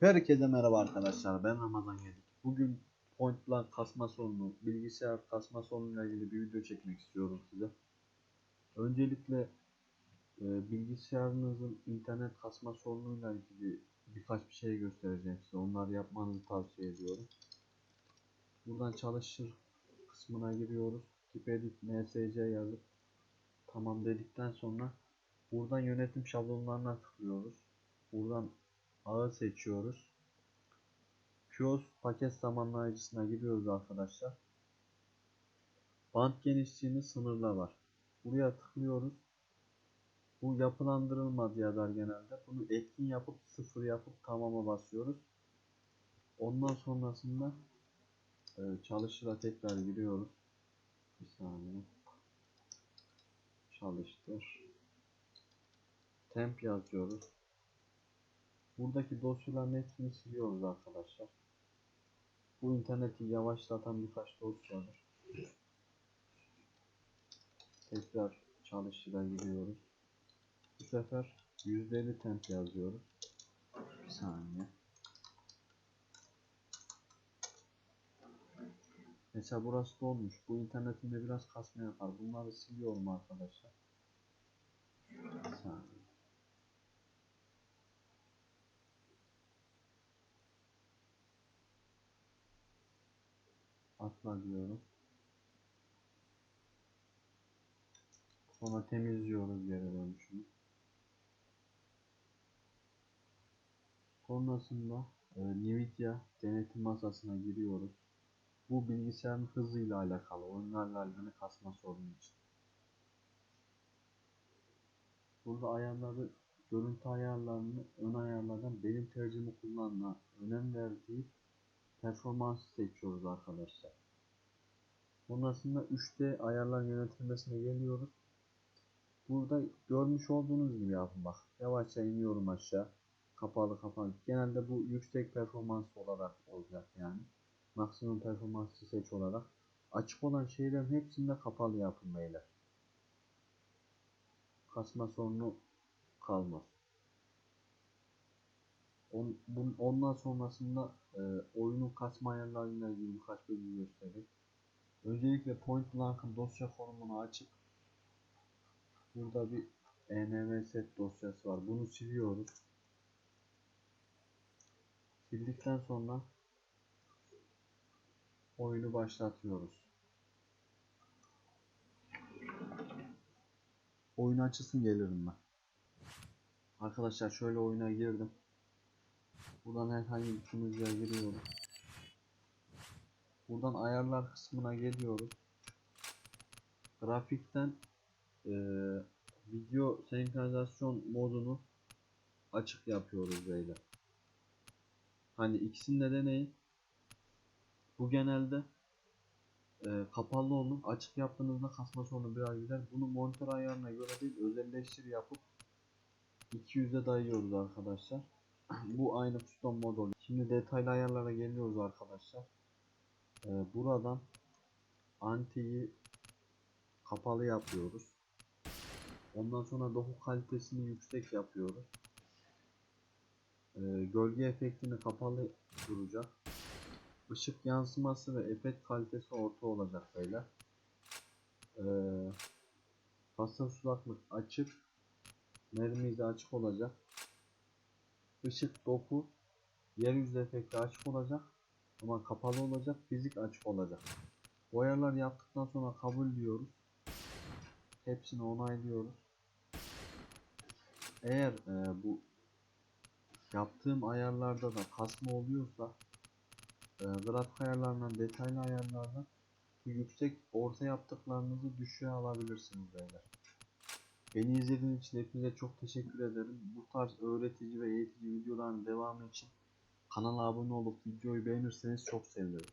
Herkese merhaba arkadaşlar ben Ramazan Gedik. Bugün point blank kasma sorunu, bilgisayar kasma sorunuyla ilgili bir video çekmek istiyorum size. Öncelikle e, bilgisayarınızın internet kasma sorunuyla ilgili birkaç bir şey göstereceğim size. Onları yapmanızı tavsiye ediyorum. Buradan çalışır kısmına giriyoruz. Tip edit msc yazıp tamam dedikten sonra buradan yönetim şablonlarına tıklıyoruz. Buradan ağı seçiyoruz. Kiosk paket zamanlayıcısına giriyoruz arkadaşlar. Bant genişliğini sınırla var. Buraya tıklıyoruz. Bu yapılandırılmadı yazar genelde. Bunu etkin yapıp sıfır yapıp tamama basıyoruz. Ondan sonrasında e, çalışıra tekrar giriyoruz. Bir saniye. Çalıştır. Temp yazıyoruz. Buradaki dosyaların hepsini siliyoruz arkadaşlar. Bu interneti yavaşlatan birkaç dosyadır. Tekrar çalıştıra giriyoruz. Bu sefer %50 temp yazıyoruz. Bir saniye. Mesela burası dolmuş. Bu internetinde biraz kasma yapar. Bunları siliyorum arkadaşlar. Saniye. Atla diyorum. Sonra temizliyoruz geri dönüşünü. Sonrasında e, Nvidia denetim masasına giriyoruz. Bu bilgisayarın hızıyla alakalı, oyunlarla alakalı kasma sorunu için. Burada ayarları, görüntü ayarlarını, ön ayarlardan benim tercihimi kullanma, önem verdiği performansı seçiyoruz arkadaşlar. Sonrasında 3D ayarlar yönetilmesine geliyoruz. Burada görmüş olduğunuz gibi yapın bak. Yavaşça iniyorum aşağı. Kapalı kapalı. Genelde bu yüksek performans olarak olacak yani. Maksimum performansı seç olarak. Açık olan şeylerin hepsinde kapalı yapın beyler. Kasma sorunu kalmaz. On, bun- ondan sonrasında e, oyunun kasma ayarlarıyla ilgili birkaç bilgi göstereyim. Öncelikle Point Blank'ın dosya formunu açıp burada bir envset dosyası var. Bunu siliyoruz. Sildikten sonra oyunu başlatıyoruz. Oyun açısın gelirim ben. Arkadaşlar şöyle oyuna girdim. Buradan herhangi bir sunucuya giriyorum. Buradan ayarlar kısmına geliyoruz. Grafikten eee, video senkronizasyon modunu açık yapıyoruz beyler. Hani ikisini de deneyin. Bu genelde eee, kapalı olur. Açık yaptığınızda kasma sorunu biraz gider. Bunu monitör ayarına göre değil özelleştir yapıp 200'e dayıyoruz arkadaşlar. Bu aynı custom mod. Şimdi detaylı ayarlara geliyoruz arkadaşlar. Ee, buradan antiyi kapalı yapıyoruz. Ondan sonra doku kalitesini yüksek yapıyoruz. Ee, gölge efektini kapalı duracak. Işık yansıması ve efekt kalitesi orta olacak beyler. Ee, basınç sulaklık açık. Mermi de açık olacak. Işık doku yeryüzü efekti açık olacak ama kapalı olacak fizik açık olacak bu ayarlar yaptıktan sonra kabul diyoruz hepsini onaylıyoruz eğer e, bu yaptığım ayarlarda da kasma oluyorsa e, grafik ayarlarından detaylı ayarlardan yüksek orta yaptıklarınızı düşüğe alabilirsiniz beyler Beni izlediğiniz için hepinize çok teşekkür ederim. Bu tarz öğretici ve eğitici videoların devamı için kanala abone olup videoyu beğenirseniz çok sevinirim.